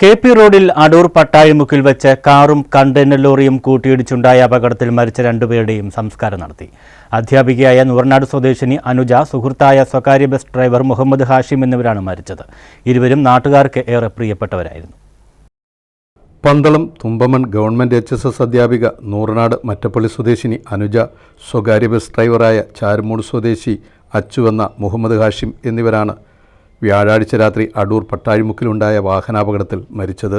K P റോഡിൽ അടൂർ പട്ടാഴിമുക്കിൽ വെച്ച് കാറും കണ്ടെയ്നർ ലോറിയും കൂട്ടിയിടിച്ചുണ്ടായ അപകടത്തിൽ മരിച്ച രണ്ടുപേരുടെയും സംസ്കാരം നടത്തി. അധ്യാപികയായ നൂറനാട് സ്വദേശിനി അനുജ സുഹൃത്തായ സ്വകാര്യ ബസ് ഡ്രൈവർ മുഹമ്മദ് ഹാഷിം എന്നിവരാണ് മരിച്ചത്. ഇരുവരും നാട്ടുകാർക്ക് ഏറെ പ്രിയപ്പെട്ടവരായിരുന്നു. Pandalam Thumpamon government H S S അധ്യാപിക നൂറനാട് മറ്റപ്പള്ളി സ്വദേശിനി അനുജ സ്വകാര്യ ബസ് ഡ്രൈവറായ ചാരുമൂട് സ്വദേശി അച്ചുവെന്ന മുഹമ്മദ് ഹാഷിം എന്നിവരാണ് വ്യാഴാഴ്ച രാത്രി അടൂർ പട്ടാഴിമുക്കിലുണ്ടായ വാഹനാപകടത്തിൽ മരിച്ചത്.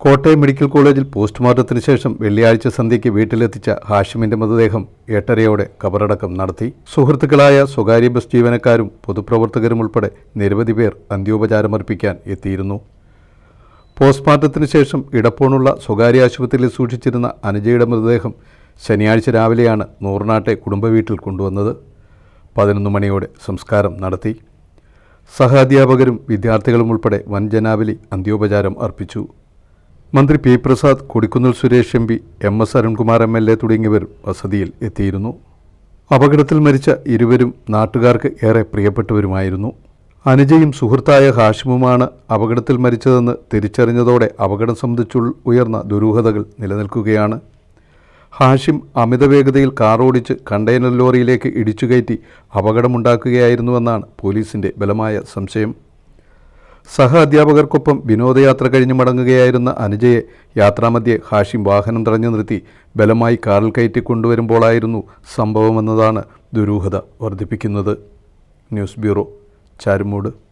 കോട്ടയം മെഡിക്കൽ കോളേജിൽ പോസ്റ്റ്മോർട്ടത്തിന് ശേഷം വെള്ളിയാഴ്ച സന്ധ്യയ്ക്ക് വീട്ടിലെത്തിച്ച ഹാഷിമിന്റെ മൃതദേഹം എട്ടരയോടെ കബറടക്കം നടത്തി. സുഹൃത്തുക്കളായ സ്വകാര്യ ബസ് ജീവനക്കാരും പൊതുപ്രവർത്തകരും ഉൾപ്പെടെ നിരവധി പേർ അന്ത്യോപചാരമർപ്പിക്കാൻ എത്തിയിരുന്നു. പോസ്റ്റ്മോർട്ടത്തിന് ശേഷം ഇടപ്പോണുള്ള സ്വകാര്യ ആശുപത്രിയിൽ സൂക്ഷിച്ചിരുന്ന അനുജയുടെ മൃതദേഹം ശനിയാഴ്ച രാവിലെയാണ് നൂറിനാട്ടെ കുടുംബവീട്ടിൽ കൊണ്ടുവന്നത്. പതിനൊന്ന് മണിയോടെ സംസ്കാരം നടത്തി. സഹാധ്യാപകരും വിദ്യാർത്ഥികളും ഉൾപ്പെടെ വൻ ജനാവലി അന്ത്യോപചാരം അർപ്പിച്ചു. മന്ത്രി P Prasad Kodikunnil Suresh M P M S Arunkumar M L A തുടങ്ങിയവർ വസതിയിൽ എത്തിയിരുന്നു. അപകടത്തിൽ മരിച്ച ഇരുവരും നാട്ടുകാർക്ക് ഏറെ പ്രിയപ്പെട്ടവരുമായിരുന്നു. അനുജയും സുഹൃത്തായ ഹാഷിമുമാണ് അപകടത്തിൽ മരിച്ചതെന്ന് തിരിച്ചറിഞ്ഞതോടെ അപകടം സംബന്ധിച്ചുള്ള ഉയർന്ന ദുരൂഹതകൾ നിലനിൽക്കുകയാണ്. ഹാഷിം അമിത വേഗതയിൽ കാർ ഓടിച്ച് കണ്ടെയ്നർ ലോറിയിലേക്ക് ഇടിച്ചുകയറ്റി അപകടമുണ്ടാക്കുകയായിരുന്നുവെന്നാണ് പോലീസിന്റെ ബലമായ സംശയം. സഹ അധ്യാപകർക്കൊപ്പം വിനോദയാത്ര കഴിഞ്ഞ് മടങ്ങുകയായിരുന്ന അനുജയെ യാത്രാമധ്യേ ഹാഷിം വാഹനം തടഞ്ഞു നിർത്തി ബലമായി കാറിൽ കയറ്റി കൊണ്ടുവരുമ്പോഴായിരുന്നു സംഭവമെന്നതാണ് ദുരൂഹത വർദ്ധിപ്പിക്കുന്നത്. News bureau Charummood.